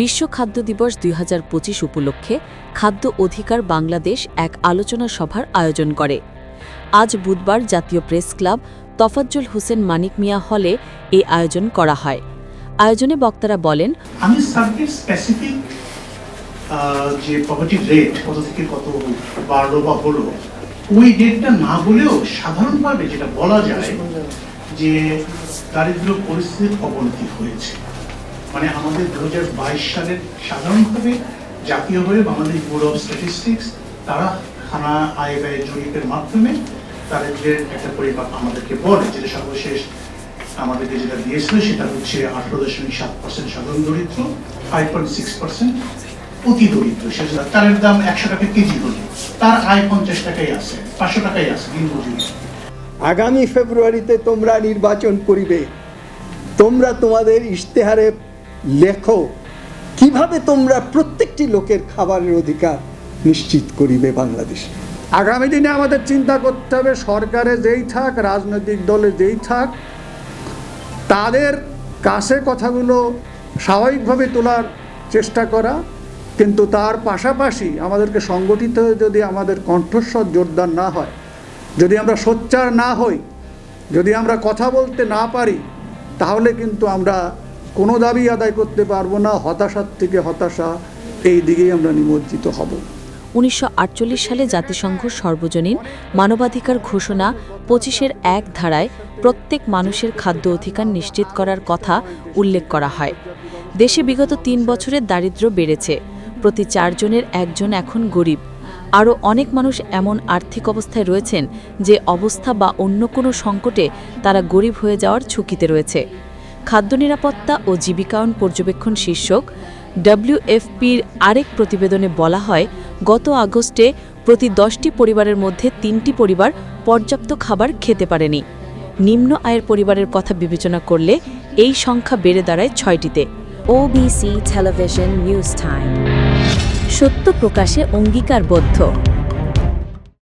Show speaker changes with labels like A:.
A: বিশ্ব খাদ্য দিবস দুই হাজার পঁচিশ উপলক্ষে খাদ্য অধিকার বাংলাদেশ এক আলোচনা সভার আয়োজন করে। আজ বুধবার জাতীয় প্রেস ক্লাব তফাজ্জল হোসেন মানিক মিয়া হলে এই আয়োজন করা হয়। আয়োজনে বক্তারা বলেন,
B: আমি স্পেসিফিক যে রেট থেকে কত বাড়লো বা হলো, ওই রেটটা না বলেও সাধারণভাবে যেটা বলা যায় যে দারিদ্র পরিস্থিতির অবনতি হয়েছে। মানে আমাদের দুই হাজার বাইশ সালের সাধারণভাবে জাতীয়ভাবে বাংলাদেশ বোর্ড অফ স্ট্যাটিস্টিক্স তারা খানা আয় ব্যয় জরিপের মাধ্যমে দারিদ্রের একটা পরিমাপ আমাদেরকে বলে, যেটা সর্বশেষ আমাদেরকে যেটা দিয়েছিল সেটা হচ্ছে আঠারো দশমিক সাত পার্সেন্ট সাধারণ দরিদ্র ফাইভ পয়েন্ট সিক্স পার্সেন্ট অতি দরিদ্র। সেটা তারের দাম একশো টাকা কেজি হলে। তার আয় পঞ্চাশ টাকাই আছে, পাঁচশো টাকাই আছে দিন মজুরি
C: আগামী ফেব্রুয়ারিতে তোমরা নির্বাচন করিবে। তোমরা তোমাদের ইশতেহারে লেখো। কীভাবে তোমরা প্রত্যেকটি লোকের খাবারের অধিকার নিশ্চিত করিবে বাংলাদেশ?
D: আগামী দিনে আমাদের চিন্তা করতে হবে, সরকারে যেই থাক, রাজনৈতিক দলে যেই থাক, তাদের কাছে কথাগুলো স্বাভাবিকভাবে তোলার চেষ্টা করা। কিন্তু তার পাশাপাশি আমাদেরকে সংগঠিত যদি আমাদের কণ্ঠস্বর জোরদার না হয়, যদি আমরা সোচ্চার না হই, যদি আমরা কথা বলতে না পারি, তাহলে কিন্তু আমরা কোনো দাবি আদায় করতে পারব না, হতাশার থেকে হতাশা, এই দিকেই আমরা নিমজ্জিত হব।
A: উনিশশো আটচল্লিশ সালে জাতিসংঘ সর্বজনীন মানবাধিকার ঘোষণা পঁচিশের এক ধারায় প্রত্যেক মানুষের খাদ্য অধিকার নিশ্চিত করার কথা উল্লেখ করা হয়। দেশে বিগত তিন বছরের দারিদ্র্য বেড়েছে, প্রতি চারজনের একজন এখন গরিব। আরও অনেক মানুষ এমন আর্থিক অবস্থায় রয়েছেন যে অবস্থা বা অন্য কোনো সংকটে তারা গরিব হয়ে যাওয়ার ঝুঁকিতে রয়েছে। খাদ্য নিরাপত্তা ও জীবিকায়ন পর্যবেক্ষণ শীর্ষক ডব্লিউএফপির আরেক প্রতিবেদনে বলা হয়, গত আগস্টে প্রতি দশটি পরিবারের মধ্যে তিনটি পরিবার পর্যাপ্ত খাবার খেতে পারেনি। নিম্ন আয়ের পরিবারের কথা বিবেচনা করলে এই সংখ্যা বেড়ে দাঁড়ায় ছয়টিতে।
E: OBC Television news Time.
A: সত্য প্রকাশে অঙ্গীকারবদ্ধ।